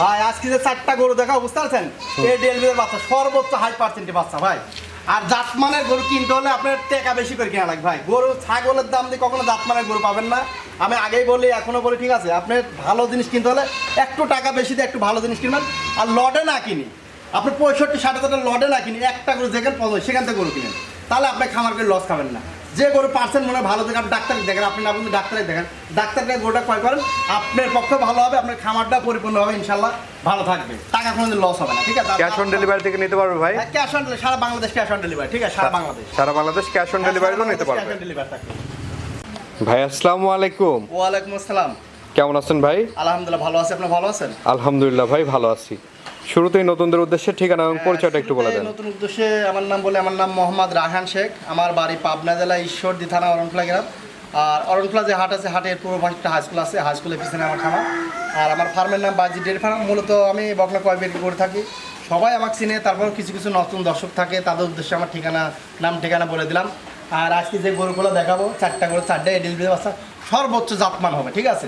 ভাই আজকে যে চারটা গরু দেখা বুঝতে পারছেন? এই ডেলিভারির বাচ্চা সর্বোচ্চ হাই পার্সেন্টের বাচ্চা ভাই। আর জাতমানের গরু কিনতে হলে আপনার টাকা বেশি করে কেনা লাগবে ভাই। গরু ছাগলের দাম দিয়ে কখনো জাতমানের গরু পাবেন না। আমি আগেই বলি এখনও বলি ঠিক আছে? আপনার ভালো জিনিস কিনতে হলে একটু টাকা বেশি দিয়ে একটু ভালো জিনিস কিনবেন। আর লডে না কিনি আপনি পঁয়ষট্টি ষাট হাজার লডে না কিনি একটা গরু যেখানে সেখান থেকে গরু কিনেন। তাহলে আপনি খামার করে লস খাবেন না। যে গরু পার্সেন্ট মনে ভালো দেখেন আপনি ডাক্তার দেখেন আপনি না বলতে ডাক্তারে দেখেন। ডাক্তারকে গরুটা ক্রয় করেন? আপনার পক্ষে ভালো হবে আপনার খামারটা পরিপূর্ণ হবে ইনশাল্লাহ ভালো থাকবে। টাকা কোনো লস হবে না ঠিক আছে? ক্যাশ অন ডেলিভারি থেকে নিতে পারবে ভাই? ক্যাশ অন সারা বাংলাদেশ ক্যাশ অন ডেলিভারি ঠিক আছে? সারা বাংলাদেশ। সারা বাংলাদেশ ক্যাশ অন ডেলিভারিও নিতে পারবে। ক্যাশ অন ডেলিভারি থাকবে। ভাই আসসালামু আলাইকুম। ওয়ালাইকুম আসসালাম। কেমন আছেন ভাই? আলহামদুলিল্লাহ ভালো আছি। আপনি ভালো আছেন? আলহামদুলিল্লাহ ভাই ভালো আছি। শুরুতেই নতুনদের উদ্দেশ্যে ঠিকানা এবং পরিচয়টা একটু বলে দেন। নতুন উদ্দেশ্যে আমার নাম বলে আমার নাম মোহাম্মদ রাহান শেখ। আমার বাড়ি পাবনা জেলা ঈশ্বরদী থানা অরণখোলা গ্রাম। আর অরণখোলা যে হাট আছে হাটের পূর্ব পাশে একটা হাই স্কুল আছে হাই স্কুলের পিছনে আমার খামার আর আমার ফার্মের নাম বাজি ডেয়ারি ফার্ম। মূলত আমি বকনা কয় বিক্রি করে থাকি। সবাই আমাকে চিনে তারপর কিছু কিছু নতুন দর্শক থাকে তাদের উদ্দেশ্যে আমার ঠিকানা নাম ঠিকানা বলে দিলাম। আর আজকে যে গরুগুলো দেখাবো চারটা করে চারটে ডেলিভারি বাচ্চা সর্বোচ্চ জাতমান হবে ঠিক আছে?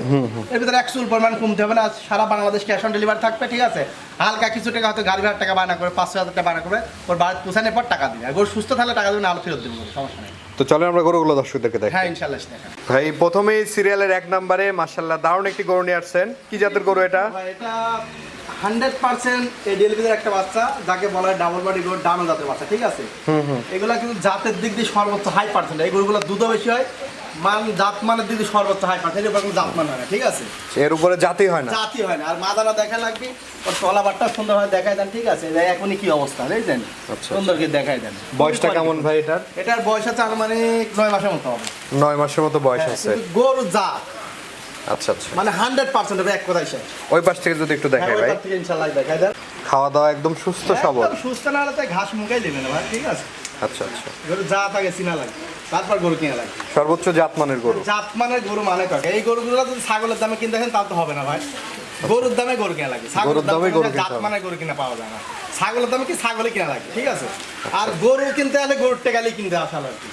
এর ভিতরে এক চুল পরিমাণ কমতে হবে না সারা বাংলাদেশ ক্যাশ অন ডেলিভারি থাকবে ঠিক আছে? হালকা কিছু টাকা হয়তো গাড়ি ভাড়া টাকা বায়না করে পাঁচশো হাজার টাকা বায়না করে ওর বাড়িতে পৌঁছানোর পর টাকা দিবে। আর গরু সুস্থ থাকলে টাকা দেবেন আলো ফেরত দেবো সমস্যা নেই। তো চলেন আমরা গরুগুলো দর্শকদেরকে দেখ হ্যাঁ ইনশাল্লাহ দেখা ভাই প্রথমেই সিরিয়ালের এক নম্বরে মার্শাল্লাহ দারুণ একটি গরু নিয়ে আসছেন। কি জাতের গরু এটা? এটা হান্ড্রেড পার্সেন্ট এই ডেলিভারির একটা বাচ্চা যাকে বলা হয় ডাবল বডি গরু ডানো জাতের বাচ্চা ঠিক আছে? এগুলা কিন্তু জাতের দিক দিয়ে সর্বোচ্চ হাই পার্সেন্ট এই গরুগুলো দুধও বেশি হয় মান জাত মানের দিয়ে সর্বোচ্চ হাই পার্সেন্ট এর উপর কোনো জাত মান হয় না ঠিক আছে? এর উপরে জাতি হয় না। জাতি হয় না। আর মাদানা দেখা লাগবে ওর তলাবারটা সুন্দর দেখাই দেন ঠিক আছে? এখনই কি অবস্থা আচ্ছা। সুন্দর করে দেখাই দেন। বয়সটা কেমন ভাই এটার? এটার বয়স আছে আনুমানিক নয় মাসের মতো হবে। নয় মাসের মতো বয়স হ্যাঁ, আছে। গরু জাত। আচ্ছা আচ্ছা। মানে হান্ড্রেড পার্সেন্ট এক শেষ। ওই পাশ থেকে যদি একটু দেখাই হ্যাঁ, ভাই। ইনশাল্লাহ দেখাই দেন। খাওয়া দাওয়া একদম সুস্থ সবল। সুস্থ না হলে ঘাস মুখাই দেবে না ভাই ঠিক আছে? আচ্ছা আচ্ছা। গরু যা থাকে চিনা লাগে। তারপর গরু কিনা লাগে। সর্বোচ্চ জাতমানের গরু। জাত মানের গরু মানে কাকে এই গরুগুলো যদি ছাগলের দামে কিনতে আসেন তা তো হবে না ভাই। গরুর দামে গরু কিনা লাগে। ছাগলের দামে গরু জাত মানে গরু কিনা পাওয়া যায় না। ছাগলের দামে কি ছাগলে কিনা লাগে ঠিক আছে? আর গরু কিনতে হলে গরুর টেকালি কিনতে আসা কি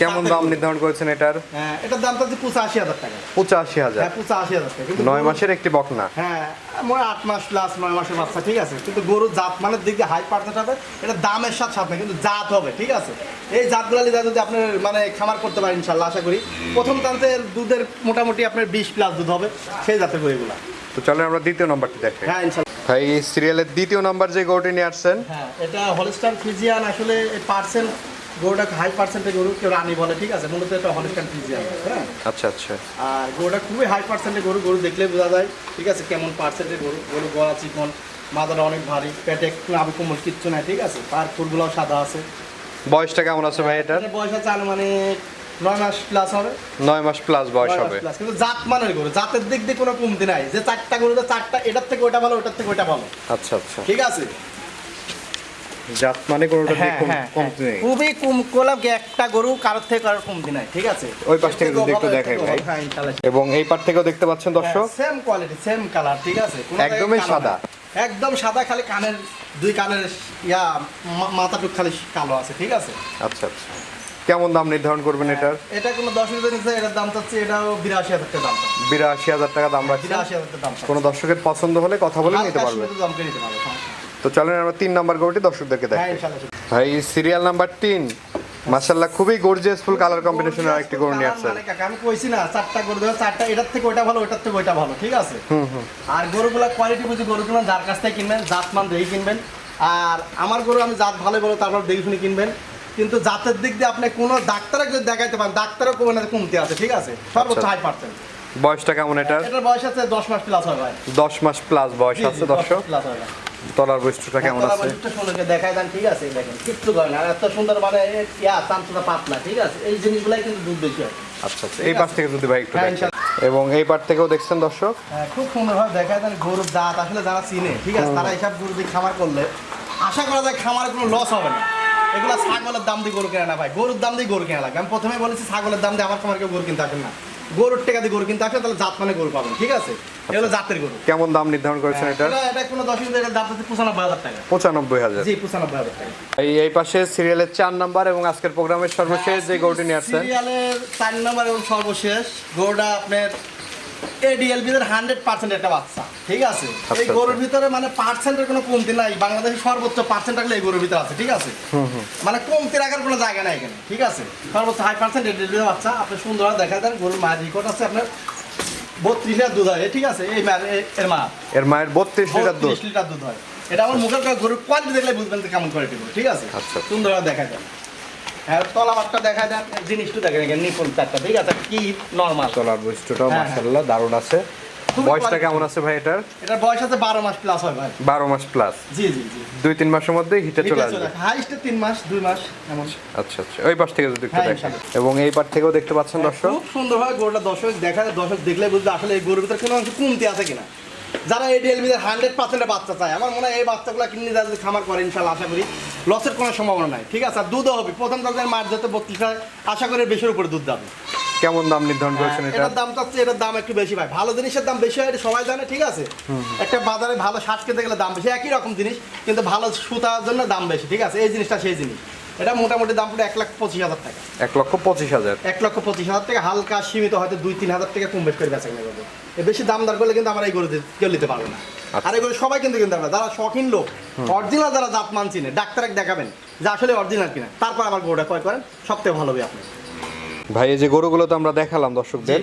কেমন দাম নির্ধারণ করেছেন এটার? হ্যাঁ এটার দাম তো হচ্ছে পঁচাশি হাজার টাকা। পঁচাশি হাজার। হ্যাঁ পঁচাশি হাজার টাকা। নয় মাসের একটি বকনা। হ্যাঁ মনে আট মাস প্লাস নয় মাসের বাচ্চা ঠিক আছে? কিন্তু গরুর জাত মানে দিক দিয়ে হাই পার্সেন্ট হবে এটা দামের সাথে সাথে কিন্তু জাত হবে ঠিক আছে? এই জাতগুলো নিয়ে যদি আপনার মানে খামার করতে পারেন ইনশাল্লাহ আশা করি। প্রথম প্রান্তের দুধের মোটামুটি আপনার বিশ প্লাস দুধ হবে সেই জাতের গরুগুলো। তো চলেন আমরা দ্বিতীয় নম্বরটি দেখাই হ্যাঁ ইনশাল্লাহ ভাই সিরিয়ালের দ্বিতীয় নাম্বার যে গরুটি নিয়ে আসছেন? হ্যাঁ এটা হলিস্টান ফ্রিজিয়ান আসলে পার্সেন্ট গরুটা হাই পার্সেন্টের গরু কেউ রানি বলে ঠিক আছে? মূলত এটা হলিস্টান ফ্রিজিয়ান হ্যাঁ? আচ্ছা আচ্ছা। আর গরুটা খুবই হাই পার্সেন্টের গরু গরু দেখলে বোঝা যায় ঠিক আছে? কেমন পার্সেন্টের গরু গরু গলা চিকন মাথাটা অনেক ভারী পেটে একটু আবু কোমল কিচ্ছু নাই ঠিক আছে? পার ফুটগুলোও সাদা আছে। বয়সটা কেমন আছে ভাই এটার? বয়স আছে আনুমানিক নয় মাস প্লাস হবে। নয় মাস প্লাস বয়স হবে। কিন্তু জাত মানের গরু জাতের দিক দিয়ে কোনো কমতি নাই। যে চারটা গরুটা চারটা এটার থেকে ওটা ভালো ওটার থেকে ওটা ভালো। আচ্ছা আচ্ছা। ঠিক আছে? জাত মানে গরুটা হ্যাঁ হ্যাঁ খুবই কম করলাম একটা গরু কারোর থেকে কারোর নাই ঠিক আছে? ওই পাশ থেকে যদি একটু দেখাই ভাই। হ্যাঁ এবং এই পার থেকেও দেখতে পাচ্ছেন দর্শক। সেম কোয়ালিটি সেম কালার ঠিক আছে? একদমই সাদা। একদম সাদা খালি কানের দুই কানের ইয়া মাথাটুক খালি কালো আছে ঠিক আছে? আচ্ছা আচ্ছা। কেমন দাম নির্ধারণ করবেন এটার? এটা কোনো দশ হাজার নিচ্ছে এটার দাম চাচ্ছে এটাও বিরাশি হাজার টাকা দাম। বিরাশি হাজার টাকা দাম রাখছেন? বিরাশি হাজার টাকা দাম কোনো দর্শকের পছন্দ হলে কথা বলে নিতে পারবে দাম নিতে পারবে। তো চলেন আমরা তিন নাম্বার গরুটি দর্শকদেরকে হ্যাঁ দেখাই ভাই সিরিয়াল নাম্বার তিন। মাসাল্লাহ খুবই গর্জিয়াস ফুল কালার কম্বিনেশনের আরেকটি গরু নিয়ে আসছেন। মানে আমি কইছি না চারটা গরু দেবো চারটা এটার থেকে ওইটা ভালো ওইটার থেকে ওইটা ভালো ঠিক আছে? আর গরুগুলা কোয়ালিটি বুঝি গরু কিনবেন যার কাছ থেকে কিনবেন জাত মান দেখে কিনবেন। আর আমার গরু আমি জাত ভালো বলো তারপর দেখে শুনে কিনবেন। কিন্তু জাতের দিক দিয়ে আপনি কোনো ডাক্তারে যদি দেখাইতে পারেন ডাক্তারও কমে না কমতে আছে ঠিক আছে? সর্বোচ্চ আচ্ছা। হাই পার্সেন্ট বয়সটা কেমন এটা এটার বয়স আছে দশ মাস প্লাস হবে ভাই। দশ মাস প্লাস বয়স আছে দশ দর্শক plus হবে। তলার বৈশিষ্ট্যটা কেমন তলা আছে? সুন্দরকে দেখাই দেন ঠিক আছে দেখেন কিচ্ছু করে না এত সুন্দর মানে ইয়া চামচুটা পাতলা ঠিক আছে এই জিনিসগুলাই কিন্তু দুধ বেশি হয়। আচ্ছা আচ্ছা এই পাশ থেকে যদি ভাই একটু হ্যাঁ, দেখেন। এবং এই পার থেকেও দেখছেন দর্শক? হ্যাঁ, খুব সুন্দরভাবে দেখায় দেন গরুর জাত আসলে যারা চিনে ঠিক আছে তারা এইসব গরু দিয়ে খামার করলে আশা করা যায় খামারে কোনো লস হবে না। এগুলো ছাগলের দাম দিয়ে গরু কেনা না ভাই গরুর দাম দিয়ে গরু কেনা লাগে আমি প্রথমে বলেছি ছাগলের দাম দিয়ে আমার খামার কেউ গরু কিনতে আসেন না। গরুর টাকা দিয়ে গরু কিন্তু আসলে তাহলে জাত মানে গরু পাবেন ঠিক আছে? এগুলো জাতের গরু। কেমন দাম নির্ধারণ করেছেন এটা এটা কোনো দশ মিনিট দাম হচ্ছে পঁচানব্বই হাজার টাকা। পঁচানব্বই হাজার। জি পঁচানব্বই হাজার টাকা। এই এই পাশে সিরিয়ালের চার নাম্বার এবং আজকের প্রোগ্রামের সর্বশেষ যে গরুটি নিয়ে আসছেন। সিরিয়ালের চার নাম্বার এবং সর্বশেষ গরুটা আপনার এডিএলবি এর হান্ড্রেড পার্সেন্ট একটা বাচ্চা ঠিক আছে? এই আচ্ছা। গরুর ভিতরে মানে পার্সেন্টের কোনো কমতি নাই বাংলাদেশের সর্বোচ্চ পার্সেন্ট থাকলে এই গরুর ভিতরে আছে ঠিক আছে? মানে কমতি রাখার কোনো জায়গা নাই এখানে ঠিক আছে? সর্বোচ্চ হাই পার্সেন্ট এডিএলবি বাচ্চা আপনি সুন্দর দেখা দেন গরুর মায়ের রেকর্ড আছে আপনার বত্রিশ লিটার দুধ হয় ঠিক আছে? এই মায়ের এর মা। এর মায়ের বত্রিশ লিটার দুধ। লিটার দুধ হয়। এটা আমার মুখের গরুর কোয়ালিটি দেখলে বুঝবেন কেমন কোয়ালিটি ঠিক আছে? আচ্ছা। সুন্দরভাবে দেখা যায় হ্যাঁ তলাবারটা দেখা দেন জিনিসটা দেখেন এখানে নিপুণ চারটা ঠিক আছে? কি নর্মাল তলার বৈশিষ্ট্যটাও হ্যাঁ, দারুণ আছে। বয়সটা কেমন আছে ভাই এটার? এটার বয়স আছে বারো মাস প্লাস হয় ভাই। বারো মাস প্লাস জি জি জি। দুই তিন মাসের মধ্যে হিটে চলে আসবে। হাইস্টে তিন মাস দুই মাস এমন। আচ্ছা আচ্ছা। ওই পাশ থেকে যদি একটু হ্যাঁ, দেখেন। এবং এই পাশ থেকেও দেখতে পাচ্ছেন দর্শক। খুব সুন্দরভাবে গরুটা। দর্শক দেখা যায় দর্শক দেখলে বুঝবে আসলে এই গরুর ভিতরে কোনো অংশ কমতি আছে কিনা। যারা এই ডিএলবিদের হান্ড্রেড পার্সেন্টের বাচ্চা চায় আমার মনে হয় এই বাচ্চাগুলো কিনে যারা যদি খামার করে ইনশাল্লাহ আশা করি লসের কোনো সম্ভাবনা নাই। ঠিক আছে আর দুধও হবে। প্রথম তাদের মার যাতে বত্রিশ আশা করি বেশির উপরে দুধ যাবে কেমন দাম নির্ধারণ করেছেন এটা? হ্যাঁ, এটার দাম চাচ্ছে এটার দাম একটু বেশি ভাই। ভালো জিনিসের দাম বেশি হয় এটা সবাই জানে ঠিক আছে? একটা বাজারে ভালো শার্ট কিনতে গেলে দাম বেশি একই রকম জিনিস কিন্তু ভালো সুতার জন্য দাম বেশি ঠিক আছে? এই জিনিসটা সেই জিনিস। এটা মোটামুটি দাম পড়ে এক লাখ পঁচিশ হাজার টাকা। এক লক্ষ পঁচিশ হাজার। এক লক্ষ পঁচিশ হাজার টাকা হালকা সীমিত হয়তো দুই তিন হাজার টাকা কম বেশ করে বেচা কিনা এর বেশি দাম দর করলে কিন্তু আমরা এই গরু কেউ নিতে পারব না। আচ্ছা। আর এগুলো সবাই কিন্তু কিনতে পারবে যারা শখিন লোক অরিজিনাল যারা জাত মান চিনে ডাক্তার দেখাবেন যে আসলে অরিজিনাল কিনা। তারপর আবার গরুটা ক্রয় করেন সবথেকে ভালো হবে আপনি ভাই এই যে গরুগুলো তো আমরা দেখালাম দর্শকদের।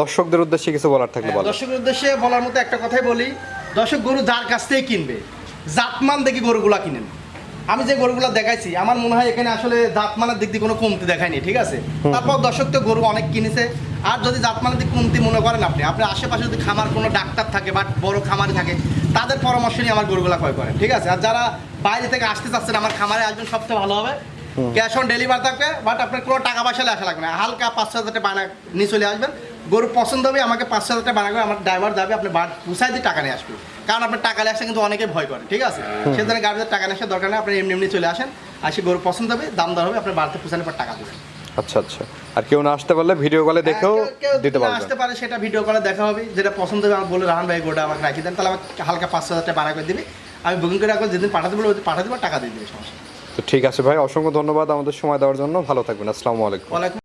দর্শকদের উদ্দেশ্যে কিছু বলার থাকলে হ্যাঁ, বলো দর্শকের উদ্দেশ্যে বলার মতো একটা কথাই বলি। দর্শক গরু যার কাছ থেকে কিনবে জাতমান দেখি গরুগুলা কিনেন। আমি যে গরুগুলা দেখাইছি আমার মনে হয় এখানে আসলে জাতমানের দিক দিয়ে কোনো কমতি দেখায়নি ঠিক আছে? তারপর দর্শক তো গরু অনেক কিনেছে আর যদি জাতমানের দিক কমতি মনে করেন আপনি আপনার আশেপাশে যদি খামার কোনো ডাক্তার থাকে বা বড় খামারি থাকে তাদের পরামর্শ নিয়ে আমার গরুগুলা ক্রয় করেন ঠিক আছে? আর যারা বাইরে থেকে আসতে চাচ্ছেন আমার খামারে আসবেন সবচেয়ে ভালো হবে। ক্যাশ অন ডেলিভারি থাকবে বাট আপনার কোনো টাকা পয়সা আসা লাগবে না। হালকা পাঁচশো হাজার টাকা বানা নিয়ে চলে আসবেন। গরু পছন্দ হবে আমাকে পাঁচশো হাজার টাকা বানাবে আমার ড্রাইভার যাবে আপনি পুষাই দিয়ে টাকা নিয়ে আসবে কারণ আপনার টাকা আসা কিন্তু অনেকে ভয় করে ঠিক আছে? সেজন্য গাড়িতে টাকা আসার দরকার নেই আপনি এমনি এমনি চলে আসেন আসি গরু পছন্দ হবে দাম দর হবে আপনার বাড়িতে পুষানোর পর টাকা দেবেন। আচ্ছা আচ্ছা। আর কেউ না আসতে পারলে ভিডিও কলে দেখেও হ্যাঁ, কেউ দিতে যদি পারবেন। আসতে পারে সেটা ভিডিও কলে দেখা হবে যেটা পছন্দ হবে আমি বলে রাহান ভাই গোটা আমাকে রাখি দেন তাহলে আমাকে হালকা পাঁচশো হাজার টাকা বাড়া করে দিবি আমি বুকিং করে রাখব যেদিন পাঠাতে বলব পাঠাতে দেবো টাকা দিয়ে দিবে সমস্যা তো ঠিক আছে ভাই অসংখ্য ধন্যবাদ আমাদের সময় দেওয়ার জন্য ভালো থাকবেন আসসালামু আলাইকুম।